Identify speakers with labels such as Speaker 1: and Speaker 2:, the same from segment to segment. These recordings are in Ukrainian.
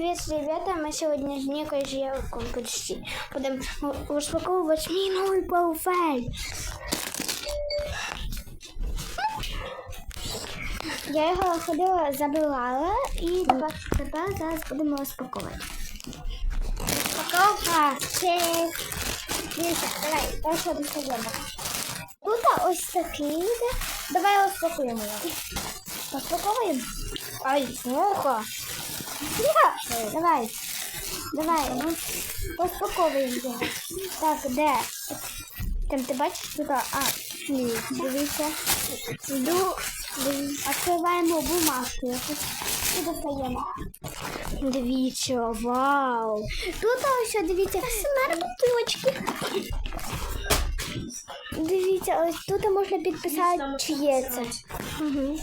Speaker 1: Привет, ребята! Мы сегодня с некой Жевком почти будем распаковывать мій новий пауфель. Я його ходила, забивала і тепер, зараз будемо розпаковувати. Розпаковка. Давай, перше достаємо. Тут ось такий. йде. Давай розпакуємо його. Розпаковуємо. Ай, муха. Я. Давай. Давай, ну, розпаковуємо. Так, де? Там ти бачиш тут? А, ні, дивіться. Йду. Відкриваємо бумажку. якусь І достаємо. Дивіться, вау. Тут ось, дивіться, бутилочки. Дивіться, ось тут можна підписати, чиє це. Угу.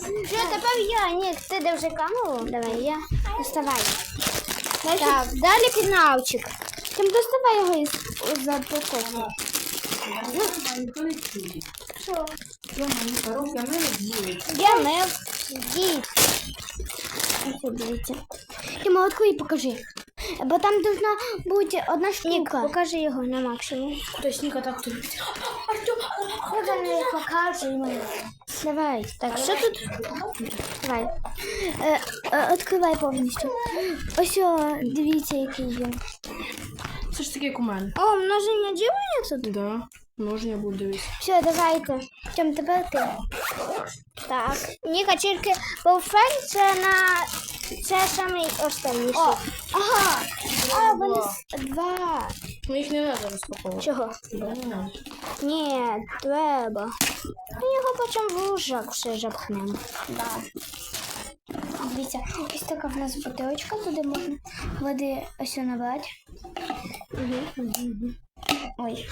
Speaker 1: Що, тепер я? Ні, ти де вже камеру? Давай, я. Доставай. Так, далі пінавчик. Тим доставай його із запаковки. Що? Я мив. Діть. Ось, дивіться. Ти молотку і покажи. Бо там должна бути одна штука. Покажи його на максимум.
Speaker 2: То есть Ника так тут.
Speaker 1: Я не покажу. Давай. Так, що тут? Давай. Е, е, Відкривай повністю. Ось, о, дивіться, який є.
Speaker 2: Це ж таке як у мене.
Speaker 1: О, множення ділення тут?
Speaker 2: Да. Ножня буду дивитися.
Speaker 1: Все, давайте. Тем тепер ти. Так. Ніка, тільки Бауфель це на це самий останній. О, ага. А, вони с- два.
Speaker 2: Ну їх не треба розпаковувати.
Speaker 1: Чого?
Speaker 2: Да, не надо.
Speaker 1: Ні, треба. Ми його потім в лужак все запхнемо. Да. Дивіться, ось така в нас бутилочка, туди можна води ось набрати. Угу. Ой.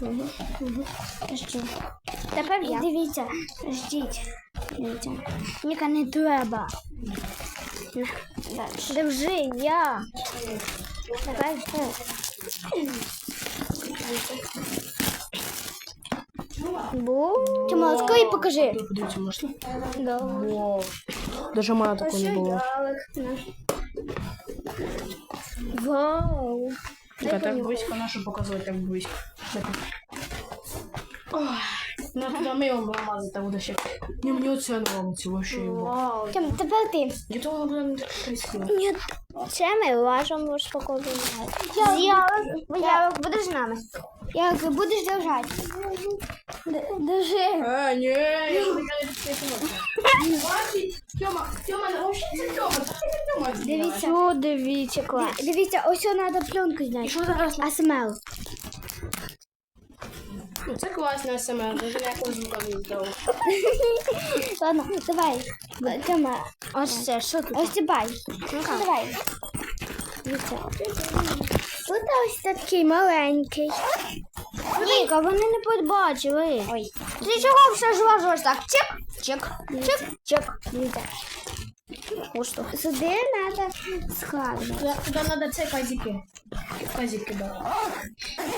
Speaker 1: Угу. Угу. Ждіть. Тепер я. Дивіться, ждіть. Дивіться. Ніка не треба. Держи, я. Давай, давай. Бу. Ти молотко і покажи.
Speaker 2: Подивіться, можна?
Speaker 1: Да.
Speaker 2: Вау. Даже у мене такого не було.
Speaker 1: Вау.
Speaker 2: Ника, так близько нашу показувати, так близько. Так. Ой, Ну туди ми його мазати буде ще. Ні, мені оце не ламиться вообще його.
Speaker 1: Вау. Тим, тепер ти.
Speaker 2: Я думала, буде не так красиво.
Speaker 1: Ні, це ми разом розпаковуємо. Ярик, Ярик, будеш з нами? Ярик, будеш держати? Д- Держи.
Speaker 2: А, я не Бачить, Тьома, Тьома, научиться Тьома, це Тьома.
Speaker 1: Дивіться. О, дивіться, клас. Дивіться, ось треба пленку зняти.
Speaker 2: що зараз?
Speaker 1: АСМЛ.
Speaker 2: Це класна СМР, даже ніякого звука не здав.
Speaker 1: Ладно, давай. Тьома. Ось це, що тут? Ось бай. Давай. Дивіться. Тут ось такий маленький. Ніка, вони не побачили. Ой. Ти чого все ж важиш так? Чек, чек, чек, чек. Дивіться. Ось що. Сюди треба складно.
Speaker 2: Туди треба це казики. Казики, да.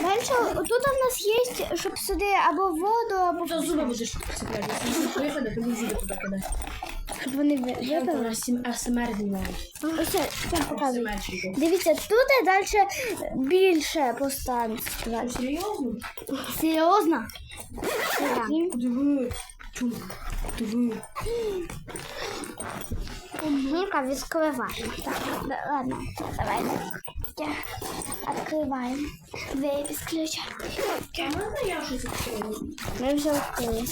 Speaker 1: Дальше, тут у нас є, щоб сюди або воду, або
Speaker 2: Тут зуби будеш цепляти. Якщо будеш виходити, то зуби туди кидай.
Speaker 1: щоб вони ви- випили.
Speaker 2: АСМР знімаєш.
Speaker 1: Ось це, там Дивіться, тут далі більше постанція.
Speaker 2: Серйозно?
Speaker 1: Серйозно?
Speaker 2: Диви. Диви.
Speaker 1: Ніка відкриваємо. Так, ладно, давай. Відкриваємо. Двері без ключа. Ми вже відкрили.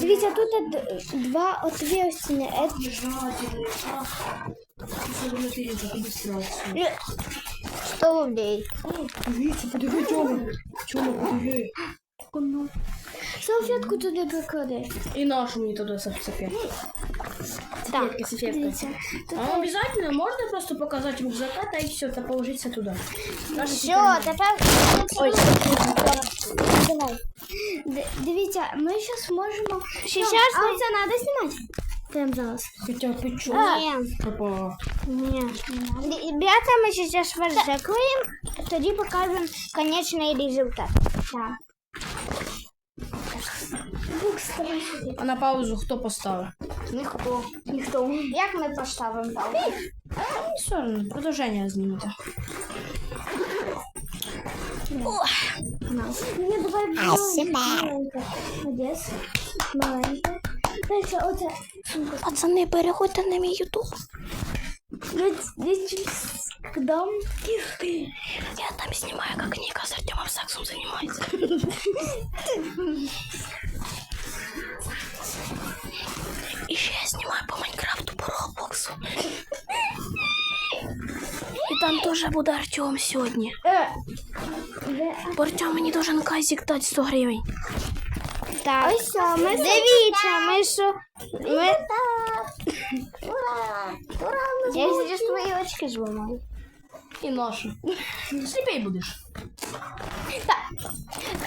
Speaker 1: Дивіться, тут два отверстия. Е,
Speaker 2: страшно.
Speaker 1: 100 рублей.
Speaker 2: Дивіться, подиви, Тьома. Тьома, подиви.
Speaker 1: Салфетку туди приклади.
Speaker 2: І нашу мені туди салфетки.
Speaker 1: Так,
Speaker 2: Салфетки, салфетки.
Speaker 1: дивіться. Тут
Speaker 2: А обязательно можно просто показать рюкзака, да и все, это положиться туда. Наши
Speaker 1: Все, тепер. Ой, давай. Д- Дивіться, ми зараз можемо. Сейчас а це треба знімати. Прямо зараз.
Speaker 2: Хотя ты чё?
Speaker 1: Ні.
Speaker 2: Папа.
Speaker 1: Ні. Ребята, ми зараз вас закриємо, тоді покажемо конечний результат. Так. Букс вставай сюди.
Speaker 2: А на паузу хто поставив?
Speaker 1: Ніхто. Ніхто. Як ми поставимо паузу?
Speaker 2: Не все одно, продовження знімете.
Speaker 1: Ні, давай маленька. Молодець. Маленька. Дальше оце. сумка.
Speaker 2: Пацани, переходьте на мій ютуб.
Speaker 1: Дом.
Speaker 2: Я там знімаю, як Ніка з Артемом сексом займається. І я знімаю по Майнкрафту, по Роблоксу. І там теж буде Артем сьогодні. Бо Артем мені должен казик дати 100 гривень.
Speaker 1: Так. Ось що, ми дивіться, ми що. Ми... Я здесь твої очки зламав.
Speaker 2: І нашу. Сліпий будеш.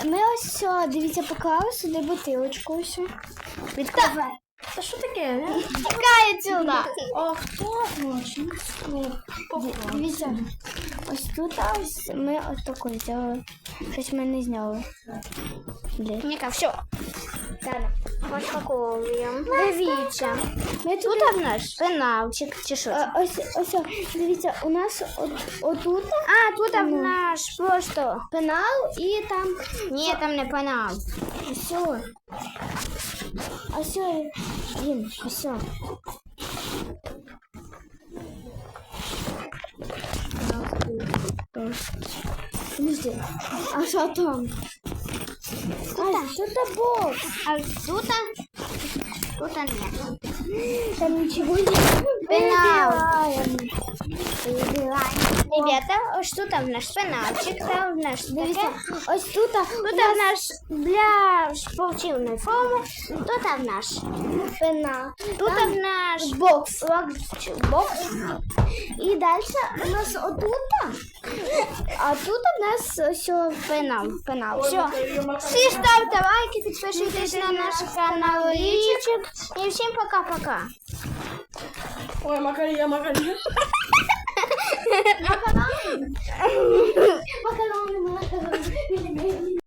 Speaker 1: Ми ось все, дивіться, поклали сюди бутилочку ось. Відкривай.
Speaker 2: Та що таке?
Speaker 1: Тікає.
Speaker 2: А хто хоче?
Speaker 1: Дивіться, ось тут ось ми ось таку взяли. Щось ми не зняли. Ніка, все. Зараз. Розпаковуємо. Дивіться. Ми тут в наш пеналчик чи що? Ось, ось, дивіться, у нас от, отут. А, тут в наш просто пенал і там. Ні, там не пенал. Ось. Ось, він, ось. Подожди, а що там? А, що там бокс? А тут? Тут нет. Там ничего нет. Пенал. Ребята, ось тут в наш пеналчик, там наш Дивіться, ось тут, тут в наш для спортивної форми, тут в наш пенал, тут в наш бокс, бокс. І далі у нас отут, а тут у нас все пенал, пенал. Все. Всі ставте лайки, підписуйтесь на наш канал. І всім пока-пока.
Speaker 2: Ой, Макарія, Макарія.
Speaker 1: Bakalım. Bakalım. Bakalım.